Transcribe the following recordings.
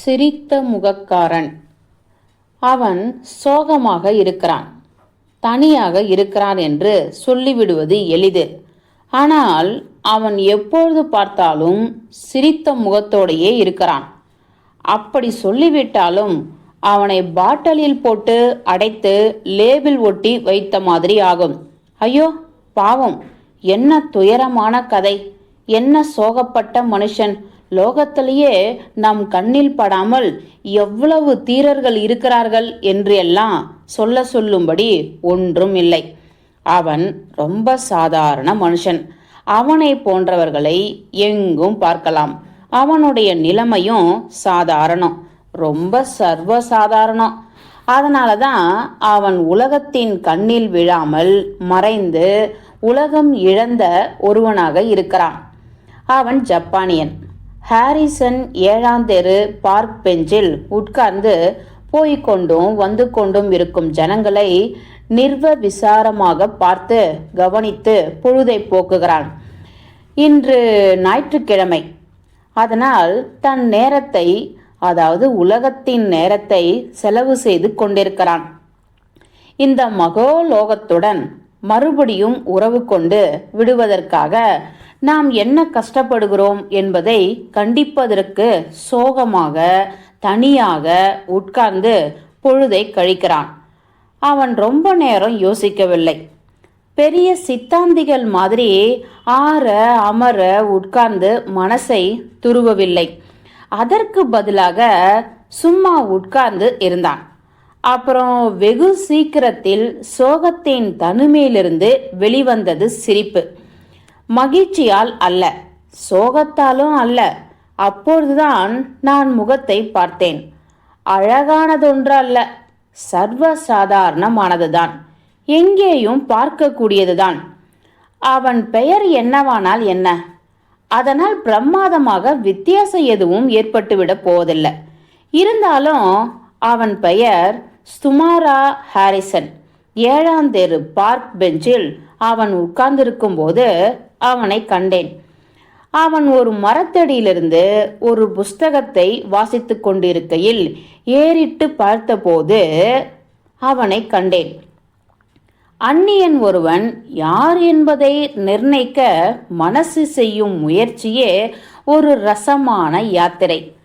சிரித்த முகக்காரன். அவன் சோகமாக இருக்கிறான். தனியாக இருக்கிறான் என்று சொல்லிவிடுவது எளிது. ஆனால் அவன் எப்பொழுது பார்த்தாலும் சிரித்த முகத்தோடையே இருக்கிறான். அப்படி சொல்லிவிட்டாலும் அவனை பாட்டலில் போட்டு அடைத்து லேபிள் ஒட்டி வைத்த மாதிரி ஆகும். ஐயோ பாவம். என்ன துயரமான கதை. என்ன சோகப்பட்ட மனுஷன். லோகத்திலேயே நம் கண்ணில் படாமல் எவ்வளவு தீரர்கள் இருக்கிறார்கள் என்று எல்லாம் சொல்ல சொல்லும்படி ஒன்றும் இல்லை. அவன் ரொம்ப சாதாரண மனுஷன். அவனை போன்றவர்களை எங்கும் பார்க்கலாம். அவனுடைய நிலைமையும் சாதாரணம். ரொம்ப சர்வ சாதாரணம் அதனால தான் அவன் உலகத்தின் கண்ணில் விழாமல் மறைந்து உலகம் இழந்த ஒருவனாக இருக்கிறான். அவன் ஜப்பானியன். ஹாரிசன் ஏழாம் தெரு பார்க் பெஞ்சில் உட்கார்ந்து போய்க் கொண்டும் வந்து கொண்டும் இருக்கும் ஜனங்களை நிர்வ விசாரமாக பார்த்து கவனித்து பொழுதை போக்குகிறான். இன்று ஞாயிற்றுக்கிழமை. அதனால் தன் நேரத்தை அதாவது உலகத்தின் நேரத்தை செலவு செய்து கொண்டிருக்கிறான். இந்த மகோலோகத்துடன் மறுபடியும் உறவு கொண்டு விடுவதற்காக நாம் என்ன கஷ்டப்படுகிறோம் என்பதை கண்டிப்பதற்கு சோகமாக தனியாக உட்கார்ந்து பொழுதை கழிக்கிறான். அவன் ரொம்ப நேரம் யோசிக்கவில்லை. பெரிய சித்தாந்திகள் மாதிரி ஆற அமர உட்கார்ந்து மனசை துருவவில்லை. அதற்கு பதிலாக சும்மா உட்கார்ந்து இருந்தான். அப்புறம் வெகு சீக்கிரத்தில் சோகத்தின் தனிமையிலிருந்து வெளிவந்தது சிரிப்பு. மகிழ்ச்சியால் அல்ல சோகத்தாலும் அல்ல. அப்பொழுதுதான் நான் முகத்தை பார்த்தேன். அழகானதொன்று அல்ல சர்வ சாதாரணமானதுதான் எங்கேயும் பார்க்கக்கூடியதுதான். அவன் பெயர் என்னவானால் என்ன? அதனால் பிரமாதமாக வித்தியாசம் எதுவும் ஏற்பட்டுவிடப் போவதில்லை. இருந்தாலும் அவன் பெயர் ஸ்துமாரா ஹாரிசன். ஏழாம் தெரு பார்க் பெஞ்சில் அவன் உட்கார்ந்திருக்கும் போது அவனை கண்டேன். அவன் ஒரு மரத்தடியிலிருந்து ஒரு புஸ்தகத்தை வாசித்துக் கொண்டிருக்கையில் ஏறிட்டு பார்த்தபோது அவனை கண்டேன். அந்நியன் ஒருவன் யார் என்பதை நிர்ணயிக்க மனசு செய்யும் முயற்சியே ஒரு ரசமான யாத்திரை.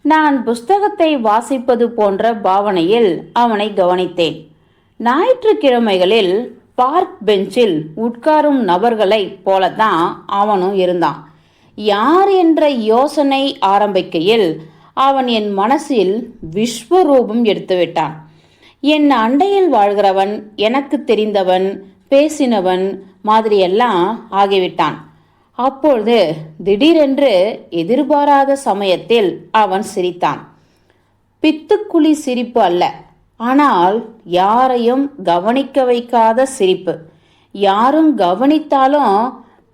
நான் புஸ்தகத்தை வாசிப்பது போன்ற பாவனையில் அவனை கவனித்தேன். ஞாயிற்றுக்கிழமைகளில் பார்க் பெஞ்சில் உட்காரும் நபர்களைப் போலத்தான் அவனும் இருந்தான். யார் என்ற யோசனை ஆரம்பிக்கையில் அவன் என் மனசில் விஸ்வரூபம் எடுத்துவிட்டான். என் அண்டையில் வாழ்கிறவன் எனக்கு தெரிந்தவன் பேசினவன் மாதிரியெல்லாம் ஆகிவிட்டான். அப்பொழுது திடீரென்று எதிர்பாராத சமயத்தில் அவன் சிரித்தான். பித்துக்குழி சிரிப்பு அல்ல. ஆனால் யாரையும் கவனிக்க வைக்காத சிரிப்பு. யாரும் கவனித்தாலும்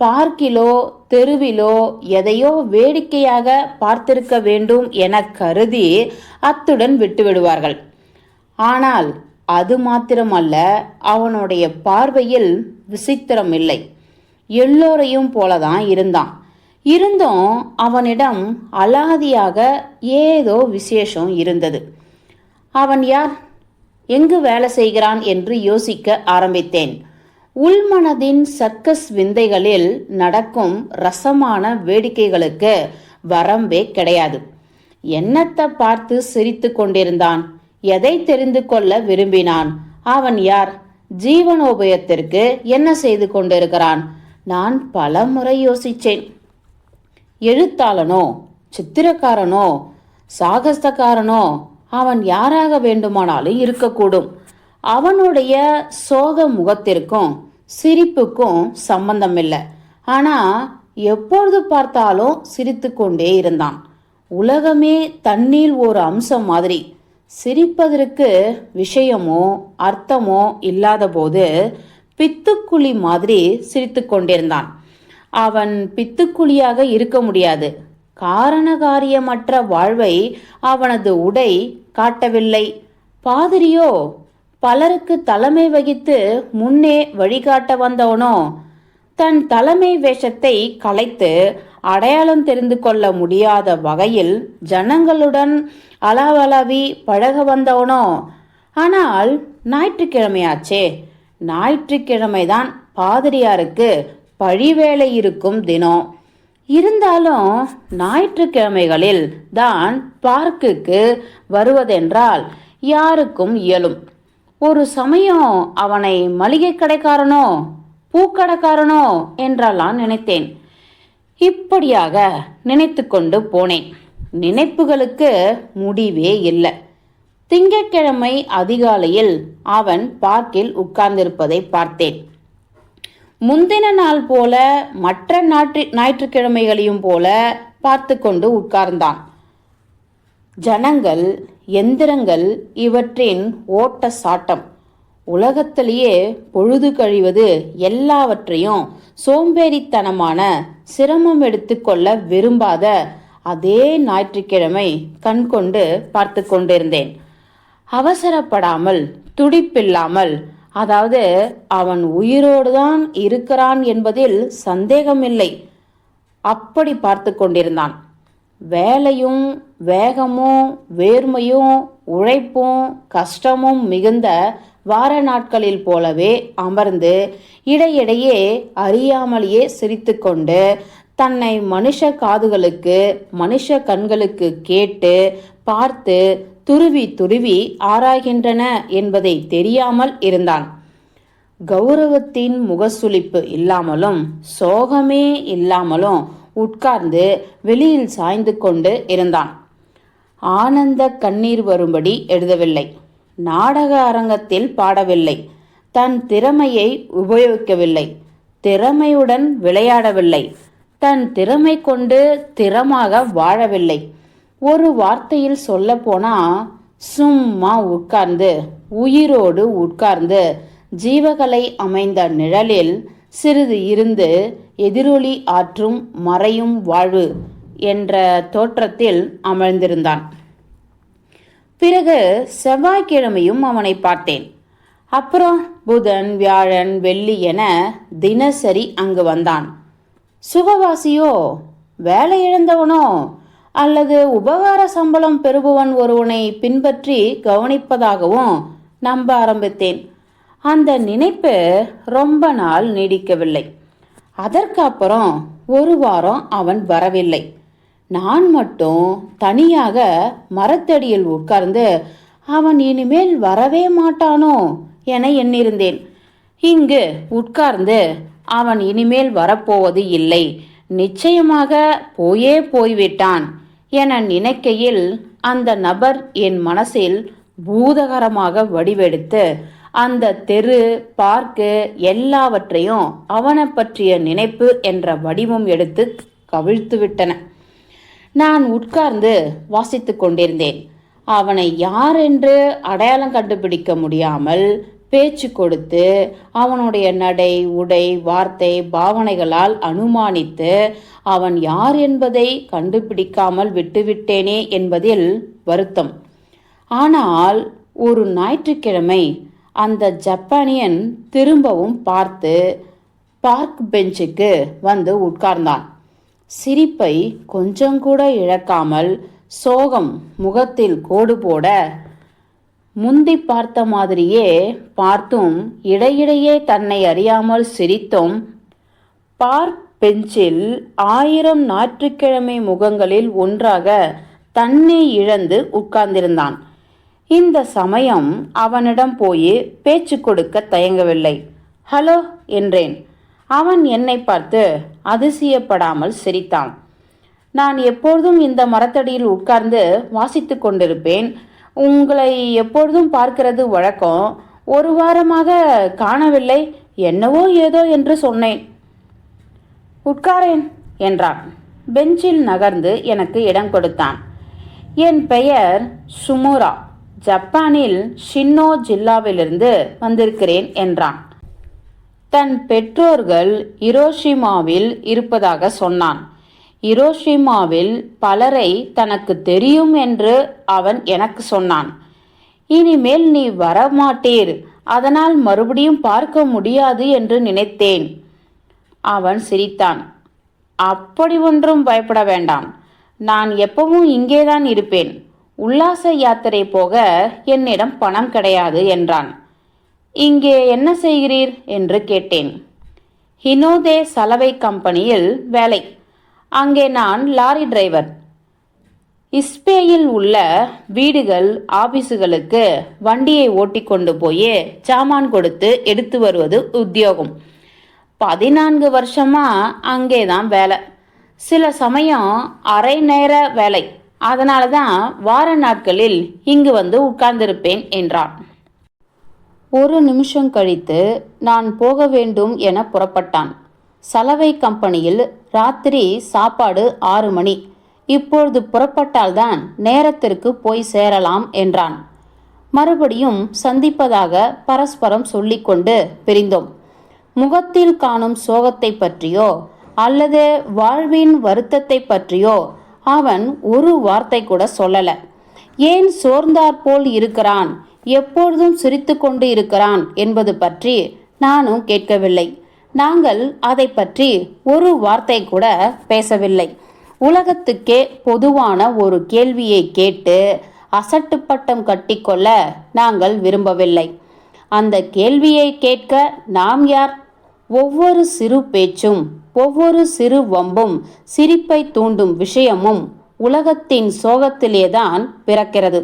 பார்க்கிலோ தெருவிலோ எதையோ வேடிக்கையாக பார்த்திருக்க வேண்டும் என கருதி அத்துடன் விட்டுவிடுவார்கள். ஆனால் அது மாத்திரமல்ல அவனுடைய பார்வையில் விசித்திரம் இல்லை எல்லோரையும் போலதான் இருந்தான். இருந்தும் அவனிடம் அலாதியாக ஏதோ விசேஷம் இருந்தது. அவன் யார்? எங்கு வேலை செய்கிறான் என்று யோசிக்க ஆரம்பித்தேன். உள்மனதின் சர்க்கஸ் விந்தைகளில் நடக்கும் ரசமான வேடிக்கைகளுக்கு வரம்பே கிடையாது. என்னத்தை பார்த்து சிரித்து கொண்டிருந்தான். எதை தெரிந்து கொள்ள விரும்பினான்? அவன் யார்? ஜீவனோபயத்திற்கு என்ன செய்து கொண்டிருக்கிறான்? நான் பல முறை யோசிச்சேன். எழுத்தாளனோ சித்திரக்காரனோ சாகசக்காரனோ அவன் யாராக வேண்டுமானாலும் இருக்கக்கூடும். அவனுடைய சோக முகத்திற்கும் சிரிப்புக்கும் சம்பந்தம் இல்லை ஆனா எப்பொழுது பார்த்தாலும் சிரித்து கொண்டே இருந்தான். உலகமே தண்ணீர் ஒரு அம்சம் மாதிரி. சிரிப்பதற்கு விஷயமோ அர்த்தமோ இல்லாத போது பித்துக்குழி மாதிரி சிரித்து கொண்டிருந்தான் அவன் பித்துக்குழியாக இருக்க முடியாது. காரணகாரியமற்ற வாழ்வை அவனது உடை காட்டவில்லை. பாதிரியோ பலருக்கு தலைமை வகித்து முன்னே வழிகாட்ட வந்தவனோ தன் தலைமை வேஷத்தை கலைத்து அடையாளம் தெரிந்து கொள்ள முடியாத வகையில் ஜனங்களுடன் அளவளவி பழக வந்தவனோ ஆனால் ஞாயிற்றுக்கிழமையாச்சே. ஞாயிற்றுக்கிழமைதான் பாதிரியாருக்கு பழிவேலை இருக்கும் தினம். இருந்தாலும் ஞாயிற்றுக்கிழமைகளில் தான் பார்க்குக்கு வருவதென்றால் யாருக்கும் இயலும். ஒரு சமயம் அவனை மளிகை கடைக்காரனோ பூக்கடைக்காரனோ என்றெல்லாம் நினைத்தேன். இப்படியாக நினைத்து கொண்டு போனேன். நினைப்புகளுக்கு முடிவே இல்லை. திங்கட்கிழமை அதிகாலையில் அவன் பார்க்கில் உட்கார்ந்திருப்பதை பார்த்தேன். முந்தின நாள் போல மற்ற நாற்று ஞாயிற்றுக்கிழமைகளையும் போல பார்த்து கொண்டு உட்கார்ந்தான். ஜனங்கள் எந்திரங்கள் இவற்றின் ஓட்ட சாட்டம் உலகத்திலேயே பொழுது கழிவது எல்லாவற்றையும் சோம்பேறித்தனமான சிரமம் எடுத்துக்கொள்ள விரும்பாத அதே ஞாயிற்றுக்கிழமை கண்கொண்டு பார்த்து கொண்டிருந்தேன். அவசரப்படாமல் துடிப்பில்லாமல் அதாவது அவன் உயிரோடு தான் இருக்கிறான் என்பதில் சந்தேகமில்லை. அப்படி பார்த்து கொண்டிருந்தான். வேலையும் வேகமும் வேர்மையும் உழைப்பும் கஷ்டமும் மிகுந்த வார நாட்களில் போலவே அமர்ந்து இடையிடையே அறியாமலேயே சிரித்துக்கொண்டு தன்னை மனுஷ காதுகளுக்கு மனுஷ கண்களுக்கு கேட்டு பார்த்து துருவி துருவி ஆராய்கின்றன என்பதை தெரியாமல் இருந்தான். கௌரவத்தின் முகசுளிப்பு இல்லாமலும் சோகமே இல்லாமலும் உட்கார்ந்து வெளியில் சாய்ந்து கொண்டு இருந்தான். ஆனந்த கண்ணீர் வரும்படி எழுதவில்லை. நாடக அரங்கத்தில் பாடவில்லை. தன் திறமையை உபயோகிக்கவில்லை. திறமையுடன் விளையாடவில்லை. தன் திறமை கொண்டு திறமாக வாழவில்லை. ஒரு வார்த்தையில் சொல்ல போனா சும்மா உட்கார்ந்து உயிரோடு உட்கார்ந்து ஜீவகலை அமைந்த நிழலில் சிறிது இருந்து எதிரொலி ஆற்றும் மறையும் வாழ்வு என்ற தோற்றத்தில் அமர்ந்திருந்தான். பிறகு செவ்வாய்க்கிழமையும் அவனை பார்த்தேன். அப்புறம் புதன் வியாழன் வெள்ளி என தினசரி அங்கு வந்தான். சுகவாசியோ வேலை இழந்தவனோ அல்லது உபகார சம்பளம் பெறுபவன் ஒருவனை பின்பற்றி கவனிப்பதாகவும் நம்ப ஆரம்பித்தேன். அந்த நினைப்பு ரொம்ப நாள் நீடிக்கவில்லை. அதற்கு அப்புறம் ஒரு வாரம் அவன் வரவில்லை. நான் மட்டும் தனியாக மரத்தடியில் உட்கார்ந்து அவன் இனிமேல் வரவே மாட்டானோ? என எண்ணிருந்தேன். இங்கு உட்கார்ந்து அவன் இனிமேல் வரப்போவது இல்லை. நிச்சயமாக போயே போய்விட்டான். என நினைக்கையில் அந்த நபர் என் மனசில் பூதகரமாக வடிவெடுத்து அந்த தெரு பார்க்கு எல்லாவற்றையும் அவனை பற்றிய நினைப்பு என்ற வடிவம் எடுத்து கவிழ்த்து விட்டன. நான் உட்கார்ந்து வாசித்து கொண்டிருந்தேன். அவனை யார் என்று அடையாளம் கண்டுபிடிக்க முடியாமல் பேச்சு கொடுத்து அவனுடைய நடை உடை வார்த்தை பாவனைகளால் அனுமானித்து அவன் யார் என்பதை கண்டுபிடிக்காமல் விட்டுவிட்டேனே என்பதில் வருத்தம். ஆனால் ஒரு ஞாயிற்றுக்கிழமை அந்த ஜப்பானியன் திரும்பவும் பார்த்து பார்க் பெஞ்சுக்கு வந்து உட்கார்ந்தான். சிரிப்பை கொஞ்சம் கூட இழக்காமல் சோகம் முகத்தில் கோடு போட முந்தி பார்த்த மாதிரியே பார்த்தும் இடையிடையே தன்னை அறியாமல் சிரித்தும் பார்க் பெஞ்சில் ஆயிரம் ஞாயிற்றுக்கிழமை முகங்களில் ஒன்றாக தன்னை இழந்து உட்கார்ந்திருந்தான். இந்த சமயம் அவனிடம் போய் பேச்சு கொடுக்க தயங்கவில்லை. ஹலோ என்றேன். அவன் என்னை பார்த்து அதிசயப்படாமல் சிரித்தான். நான் எப்பொழுதும் இந்த மரத்தடியில் உட்கார்ந்து வாசித்து கொண்டிருப்பேன். உங்களை எப்பொழுதும் பார்க்கிறது வழக்கம். ஒரு வாரமாக காணவில்லை என்னவோ ஏதோ என்று சொன்னேன். உட்காரேன் என்றான். பெஞ்சில் நகர்ந்து எனக்கு இடம் கொடுத்தான். என் பெயர் சுமுரா. ஜப்பானில் ஷின்னோ ஜில்லாவிலிருந்து வந்திருக்கிறேன் என்றான். தன் பெற்றோர்கள் இரோஷிமாவில் இருப்பதாக சொன்னான். இரோஷிமாவில் பலரை தனக்கு தெரியும் என்று அவன் எனக்கு சொன்னான். இனிமேல் நீ வரமாட்டீர். அதனால் மறுபடியும் பார்க்க முடியாது என்று நினைத்தேன். அவன் சிரித்தான். அப்படி ஒன்றும் பயப்பட வேண்டாம். நான் எப்பவும் இங்கேதான் இருப்பேன். உல்லாச யாத்திரை போக என்னிடம் பணம் கிடையாது என்றான். இங்கே என்ன செய்கிறீர்? என்று கேட்டேன். ஹினோதே சலவை கம்பெனியில் வேலை. அங்கே நான் லாரி டிரைவர். இஸ்பேயில் உள்ள வீடுகள் ஆபீஸுகளுக்கு வண்டியை ஓட்டி கொண்டு போய் சாமான் கொடுத்து எடுத்து வருவது உத்தியோகம். பதினான்கு வருஷமா அங்கே தான் வேலை. சில சமயம் அரை நேர வேலை. அதனால தான் வார நாட்களில் இங்கு வந்து உட்கார்ந்திருப்பேன் என்றான் ஒரு நிமிஷம் கழித்து நான் போக வேண்டும் என புறப்பட்டான். சலவை கம்பெனியில் ராத்திரி சாப்பாடு ஆறு மணி. இப்பொழுது புறப்பட்டால்தான் நேரத்திற்கு போய் சேரலாம் என்றான். மறுபடியும் சந்திப்பதாக பரஸ்பரம் சொல்லிக்கொண்டு பிரிந்தோம். முகத்தில் காணும் சோகத்தை பற்றியோ அல்லது வாழ்வின் வருத்தத்தை பற்றியோ அவன் ஒரு வார்த்தை கூட சொல்லல. ஏன் சோர்ந்தாற்போல் இருக்கிறான்? எப்பொழுதும் சிரித்துக்கொண்டு இருக்கிறான் என்பது பற்றி நானும் கேட்கவில்லை. நாங்கள் அதை பற்றி ஒரு வார்த்தை கூட பேசவில்லை. உலகத்துக்கே பொதுவான ஒரு கேள்வியை கேட்டு அசட்டு பட்டம் கட்டிக்கொள்ள நாங்கள் விரும்பவில்லை. அந்த கேள்வியை கேட்க நாம் யார்? ஒவ்வொரு சிறு பேச்சும் ஒவ்வொரு சிறு வம்பும் சிரிப்பை தூண்டும் விஷயமும் உலகத்தின் சோகத்திலேதான் பிறக்கிறது.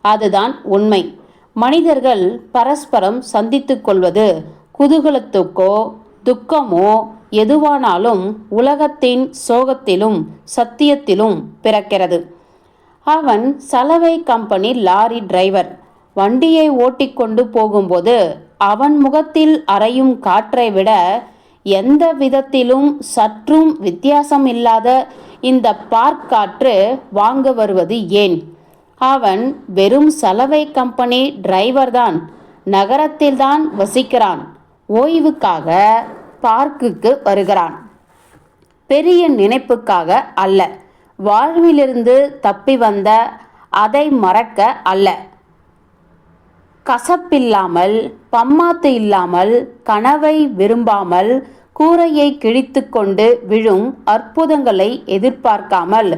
அதுதான் உண்மை. மனிதர்கள் பரஸ்பரம் சந்தித்துக்கொள்வது குதூகலத்துக்கோ துக்கமோ எதுவானாலும் உலகத்தின் சோகத்திலும் சத்தியத்திலும் பிறக்கிறது. அவன் சலவை கம்பெனி லாரி டிரைவர். வண்டியை ஓட்டிக்கொண்டு போகும்போது அவன் முகத்தில் அறையும் காற்றை விட எந்த விதத்திலும் சற்றும் வித்தியாசம் இல்லாத இந்த பார்க் காற்று வாங்க வருவது ஏன்? அவன் வெறும் சலவை கம்பெனி டிரைவர்தான். நகரத்தில்தான் வசிக்கிறான். ஓய்வுக்காக பார்க்குக்கு வருகிறான். பெரிய நினைப்புக்காக அல்ல. வாழ்விலிருந்து தப்பி வந்த அதை மறக்க அல்ல. கசப்பில்லாமல் பம்மாத்து இல்லாமல் கனவை விரும்பாமல் கூரையை கிழித்து கொண்டு விழும் அற்புதங்களை எதிர்பார்க்காமல்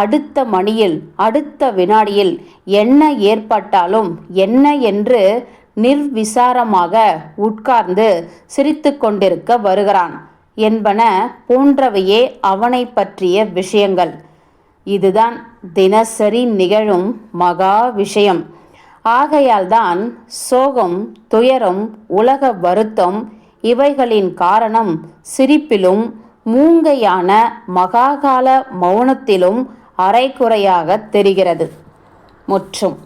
அடுத்த மணியில் அடுத்த வினாடியில் என்ன ஏற்பட்டாலும் என்ன என்று நிர்விசாரமாக உட்கார்ந்து சிரித்து கொண்டிருக்க வருகிறான். என்பன போன்றவையே அவனை பற்றிய விஷயங்கள். இதுதான் தினசரி நிகழும் மகா விஷயம். ஆகையால்தான் சோகம் துயரம் உலக வருத்தம் இவைகளின் காரணம் சிரிப்பிலும் மூங்கையான மகாகால மௌனத்திலும் அரைகுறையாக தெரிகிறது. முற்றும்.